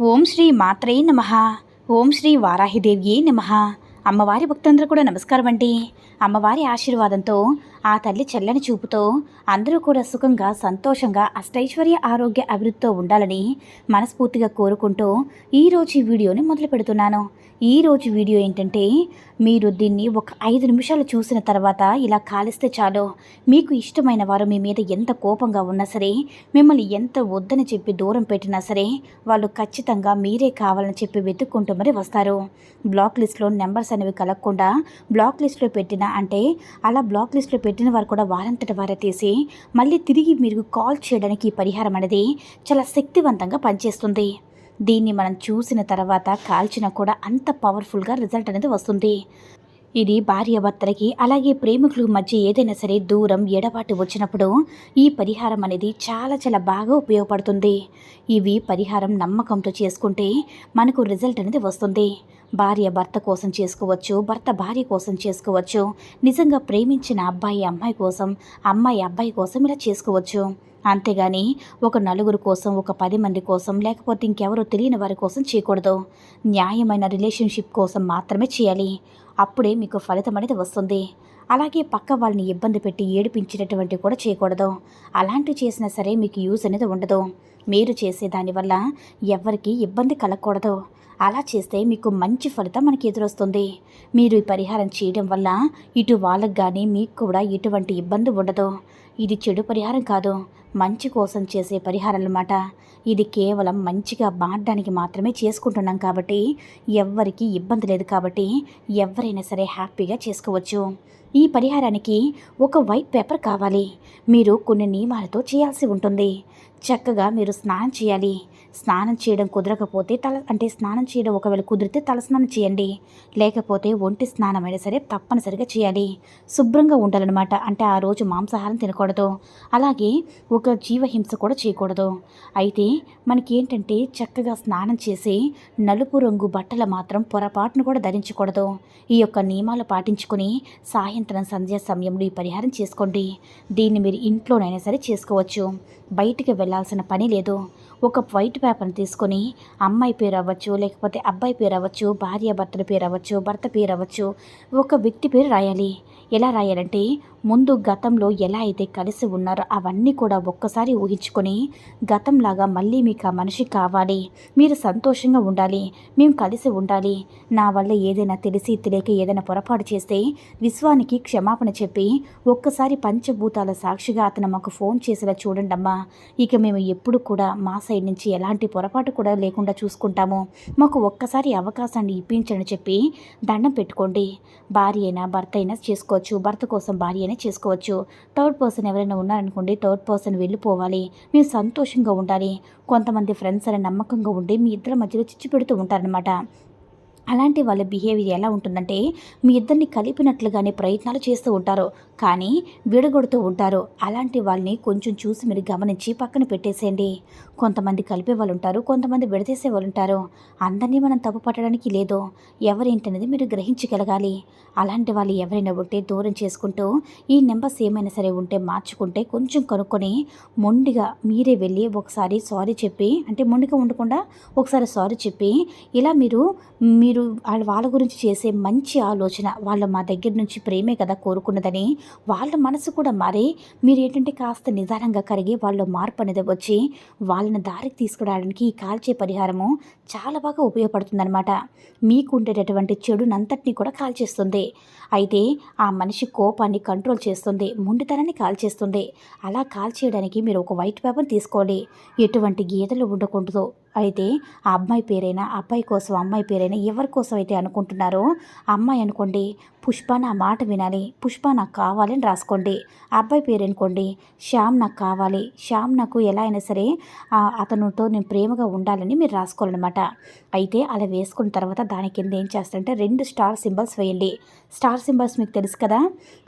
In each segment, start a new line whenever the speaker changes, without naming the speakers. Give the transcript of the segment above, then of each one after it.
ఓం శ్రీ మాత్రే నమ. ఓం శ్రీ వారాహిదేవ్యే నమ. అమ్మవారి భక్తులందరూ కూడా నమస్కారం అండి. అమ్మవారి ఆశీర్వాదంతో ఆ తల్లి చల్లని చూపుతో అందరూ కూడా సుఖంగా సంతోషంగా అష్టైశ్వర్య ఆరోగ్య అభివృద్ధితో ఉండాలని మనస్ఫూర్తిగా కోరుకుంటూ ఈరోజు ఈ వీడియోని మొదలు పెడుతున్నాను. ఈరోజు వీడియో ఏంటంటే మీరు దీన్ని ఒక ఐదు నిమిషాలు చూసిన తర్వాత ఇలా కాలిస్తే చాలు. మీకు ఇష్టమైన వారు మీ మీద ఎంత కోపంగా ఉన్నా సరే మిమ్మల్ని ఎంత వద్దని చెప్పి దూరం పెట్టినా సరే వాళ్ళు ఖచ్చితంగా మీరే కావాలని చెప్పి వెతుక్కుంటూ మరి వస్తారు. బ్లాక్ లిస్ట్లో నెంబర్స్ అనేవి కలగకుండా బ్లాక్ లిస్ట్లో పెట్టిన అంటే అలా బ్లాక్ లిస్ట్లో పెట్టిన వారు కూడా వారంతటి వారే తీసి మళ్ళీ తిరిగి మీరు కాల్ చేయడానికి ఈ పరిహారం అనేది చాలా శక్తివంతంగా పనిచేస్తుంది. దీన్ని మనం చూసిన తర్వాత కాల్చినా కూడా అంత పవర్ఫుల్గా రిజల్ట్ అనేది వస్తుంది. ఇది భార్యాభర్తలకి అలాగే ప్రేమికుల మధ్య ఏదైనా సరే దూరం ఎడబాటు వచ్చినప్పుడు ఈ పరిహారం అనేది చాలా చాలా బాగా ఉపయోగపడుతుంది. ఇవి పరిహారం నమ్మకంతో చేసుకుంటే మనకు రిజల్ట్ అనేది వస్తుంది. భార్య భర్త కోసం చేసుకోవచ్చు భర్త భార్య కోసం చేసుకోవచ్చు నిజంగా ప్రేమించిన అబ్బాయి అమ్మాయి కోసం అమ్మాయి అబ్బాయి కోసం ఇలా చేసుకోవచ్చు. అంతేగాని ఒక నలుగురు కోసం ఒక పది మంది కోసం లేకపోతే ఇంకెవరో తెలియని వారి కోసం చేయకూడదు. న్యాయమైన రిలేషన్షిప్ కోసం మాత్రమే చేయాలి. అప్పుడే మీకు ఫలితం అనేది వస్తుంది. అలాగే పక్క వాళ్ళని ఇబ్బంది పెట్టి ఏడిపించేటటువంటి కూడా చేయకూడదు. అలాంటివి చేసినా సరే మీకు యూజ్ అనేది ఉండదు. మీరు చేసే దానివల్ల ఎవరికి ఇబ్బంది కలగకూడదు. అలా చేస్తే మీకు మంచి ఫలితం మనకి ఎదురొస్తుంది. మీరు ఈ పరిహారం చేయడం వల్ల ఇటు వాళ్ళకు కానీ మీకు కూడా ఎటువంటి ఇబ్బంది ఉండదు. ఇది చెడు పరిహారం కాదు. మంచి కోసం చేసే పరిహారం అన్నమాట ఇది కేవలం మంచిగా మారడానికి మాత్రమే చేసుకుంటున్నాం కాబట్టి ఎవ్వరికీ ఇబ్బంది లేదు కాబట్టి ఎవరైనా సరే హ్యాపీగా చేసుకోవచ్చు. ఈ పరిహారానికి ఒక వైట్ పేపర్ కావాలి. మీరు కొన్ని నియమాలతో చేయాల్సి ఉంటుంది. చక్కగా మీరు స్నానం చేయాలి. స్నానం చేయడం కుదరకపోతే తల అంటే స్నానం చేయడం ఒకవేళ కుదిరితే తలస్నానం చేయండి. లేకపోతే ఒంటి స్నానం అయినా సరే తప్పనిసరిగా చేయాలి. శుభ్రంగా ఉండాలన్నమాట. అంటే ఆ రోజు మాంసాహారం తినకూడదు. అలాగే ఒక జీవహింస కూడా చేయకూడదు. అయితే మనకి ఏంటంటే చక్కగా స్నానం చేసి నలుపు రంగు బట్టలు మాత్రం పొరపాటును కూడా ధరించకూడదు. ఈ యొక్క నియమాలు పాటించుకొని సాయంత్రం సంధ్యా సమయంలో ఈ పరిహారం చేసుకోండి. దీన్ని మీరు ఇంట్లోనైనా సరే చేసుకోవచ్చు. బయటికి వెళ్ళాల్సిన పని లేదు. ఒక వైట్ పేపర్ని తీసుకొని అమ్మాయి పేరు అవ్వచ్చు లేకపోతే అబ్బాయి పేరు అవ్వచ్చు భార్య భర్తల పేరు అవ్వచ్చు భర్త పేరు అవ్వచ్చు ఒక వ్యక్తి పేరు రాయాలి. ఎలా రాయాలంటే ముందు గతంలో ఎలా అయితే కలిసి ఉన్నారో అవన్నీ కూడా ఒక్కసారి ఊహించుకొని గతంలాగా మళ్ళీ మీకు ఆ మనిషి కావాలి. మీరు సంతోషంగా ఉండాలి. మేము కలిసి ఉండాలి. నా వల్ల ఏదైనా తెలిసి తెలియక ఏదైనా పొరపాటు చేస్తే విశ్వానికి క్షమాపణ చెప్పి ఒక్కసారి పంచభూతాల సాక్షిగా అతను మాకు ఫోన్ చేసేలా చూడండమ్మా. ఇక మేము ఎప్పుడు కూడా మా సైడ్ నుంచి ఎలాంటి పొరపాటు కూడా లేకుండా చూసుకుంటాము. మాకు ఒక్కసారి అవకాశాన్ని ఇప్పించని చెప్పి దండం పెట్టుకోండి. భార్య అయినా భర్త అయినా చేసుకోవచ్చు. భర్త కోసం భార్య అయినా చేసుకోవచ్చు. థర్డ్ పర్సన్ ఎవరైనా ఉన్నారనుకోండి థర్డ్ పర్సన్ వెళ్ళిపోవాలి. మీరు సంతోషంగా ఉండాలి. కొంతమంది ఫ్రెండ్స్ అనే నమ్మకంగా ఉండి మీ ఇద్దరి మధ్యలో చిచ్చు పెడుతూ ఉంటారనమాట అలాంటి వాళ్ళ బిహేవియర్ ఎలా ఉంటుందంటే మీ ఇద్దరిని కలిపినట్లుగానే ప్రయత్నాలు చేస్తూ ఉంటారు. కానీ విడగొడుతూ ఉంటారు. అలాంటి వాళ్ళని కొంచెం చూసి మీరు గమనించి పక్కన పెట్టేసేయండి. కొంతమంది కలిపే వాళ్ళు ఉంటారు కొంతమంది విడదీసే వాళ్ళు ఉంటారు అందరినీ మనం తప్పు పట్టడానికి లేదు ఎవరేంటనేది మీరు గ్రహించగలగాలి. అలాంటి వాళ్ళు ఎవరైనా ఉంటే దూరం చేసుకుంటూ ఈ నెంబర్స్ ఏమైనా సరే ఉంటే మార్చుకుంటే కొంచెం కనుక్కొని మొండిగా మీరే వెళ్ళి ఒకసారి సారీ చెప్పి అంటే మొండిగా ఉండకుండా ఒకసారి సారీ చెప్పి ఇలా మీరు మీరు వాళ్ళ వాళ్ళ గురించి చేసే మంచి ఆలోచన వాళ్ళు మా దగ్గర నుంచి ప్రేమే కదా కోరుకున్నదని వాళ్ళ మనసు కూడా మారి మీరు ఏంటంటే కాస్త నిదానంగా కరిగి వాళ్ళు మార్పు అనేది వచ్చి వాళ్ళ వాళ్ళని దారికి తీసుకురావడానికి ఈ కాల్చే పరిహారము చాలా బాగా ఉపయోగపడుతుందన్నమాట. మీకు ఉండేటటువంటి చెడునంతటినీ కూడా కాల్చేస్తుంది. అయితే ఆ మనిషి కోపాన్ని కంట్రోల్ చేస్తుంది ముండితనాన్ని కాల్చేస్తుంది. అలా కాల్చేయడానికి మీరు ఒక వైట్ పేపర్ తీసుకోండి. ఎటువంటి గీతలు ఉండకూడదు. అయితే ఆ అమ్మాయి పేరైనా అబ్బాయి కోసం అమ్మాయి పేరైనా ఎవరి కోసం అయితే అనుకుంటున్నారో అమ్మాయి అనుకోండి పుష్ప నా మాట వినాలి. పుష్ప నాకు కావాలని రాసుకోండి. అబ్బాయి పేరు అనుకోండి శ్యామ్ నాకు కావాలి. శ్యామ్ నాకు ఎలా అయినా సరే అతనుతో అతనితో నేను ప్రేమగా ఉండాలని మీరు రాసుకోవాలన్నమాట. అయితే అలా వేసుకున్న తర్వాత దాని కింద ఏం చేస్తారంటే రెండు స్టార్ సింబల్స్ వేయండి. స్టార్ సింబల్స్ మీకు తెలుసు కదా?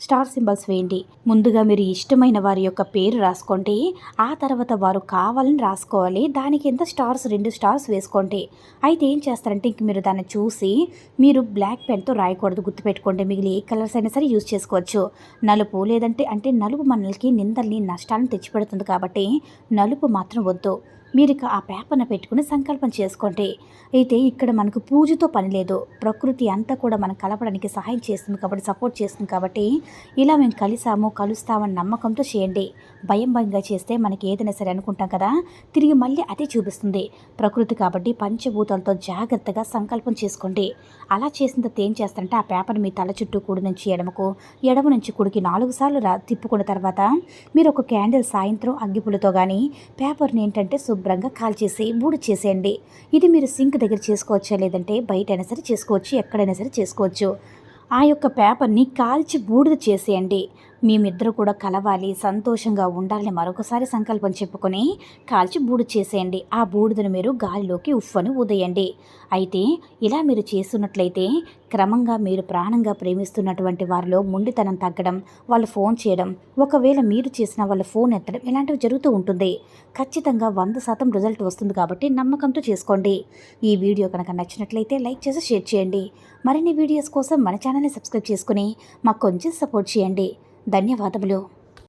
స్టార్ సింబల్స్ వేయండి. ముందుగా మీరు ఇష్టమైన వారి యొక్క పేరు రాసుకోండి ఆ తర్వాత వారు కావాలని రాసుకోవాలి. దాని కింద స్టార్స్? రెండు స్టార్స్ వేసుకోండి. అయితే ఏం చేస్తారంటే ఇంక మీరు దాన్ని చూసి మీరు బ్లాక్ పెన్తో రాయకూడదు గుర్తుపెట్టుకోండి. మిగిలిన ఏ కలర్స్ అయినా సరే యూజ్ చేసుకోవచ్చు. నలుపు లేదంటే అంటే నలుపు మనల్కి నిందల్ని నష్టాలను తెచ్చిపెడుతుంది కాబట్టి నలుపు మాత్రం వద్దు. మీరు ఇక ఆ పేపర్ను పెట్టుకుని సంకల్పం చేసుకోండి అయితే ఇక్కడ మనకు పూజతో పని లేదు. ప్రకృతి అంతా కూడా మనం కలపడానికి సహాయం చేస్తుంది కాబట్టి సపోర్ట్ చేస్తుంది కాబట్టి ఇలా మేము కలిసాము కలుస్తామని నమ్మకంతో చేయండి. భయం భయంగా చేస్తే మనకి ఏదైనా సరే అనుకుంటాం కదా? తిరిగి మళ్ళీ అదే చూపిస్తుంది. ప్రకృతి కాబట్టి పంచభూతాలతో జాగ్రత్తగా సంకల్పం చేసుకోండి. అలా చేసిన తర్వాత ఏం చేస్తారంటే ఆ పేపర్ మీ తల చుట్టూ కుడి నుంచి ఎడమకు ఎడమ నుంచి కుడికి నాలుగు సార్లు రా తిప్పుకున్న తర్వాత మీరు ఒక క్యాండిల్ సాయంత్రం అగ్గిపులతో కానీ పేపర్ని ఏంటంటే శుభ్రంగా కాల్చేసి మూడు చేసేయండి. ఇది మీరు సింక్ దగ్గర చేసుకోవచ్చా లేదంటే బయట అయినా సరే చేసుకోవచ్చు ఎక్కడైనా సరే చేసుకోవచ్చు. ఆ యొక్క పేపర్ని కాల్చి బూడిద చేసేయండి. మేమిద్దరు కూడా కలవాలి సంతోషంగా ఉండాలని మరొకసారి సంకల్పం చెప్పుకొని కాల్చి బూడిద చేసేయండి. ఆ బూడిదను మీరు గాలిలోకి ఉఫ్ఫని ఉదయండి అయితే ఇలా మీరు చేస్తున్నట్లయితే క్రమంగా మీరు ప్రాణంగా ప్రేమిస్తున్నటువంటి వారిలో ముండితనం తగ్గడం వాళ్ళు ఫోన్ చేయడం ఒకవేళ మీరు చేసిన వాళ్ళ ఫోన్ ఎత్తడం ఇలాంటివి జరుగుతూ ఉంటుంది. ఖచ్చితంగా వంద శాతం రిజల్ట్ వస్తుంది కాబట్టి నమ్మకంతో చేసుకోండి. ఈ వీడియో కనుక నచ్చినట్లయితే లైక్ చేసి షేర్ చేయండి. మరిన్ని వీడియోస్ కోసం మన ఛానల్ని సబ్స్క్రైబ్ చేసుకుని మాకు కొంచెం సపోర్ట్ చేయండి. ధన్యవాదములు.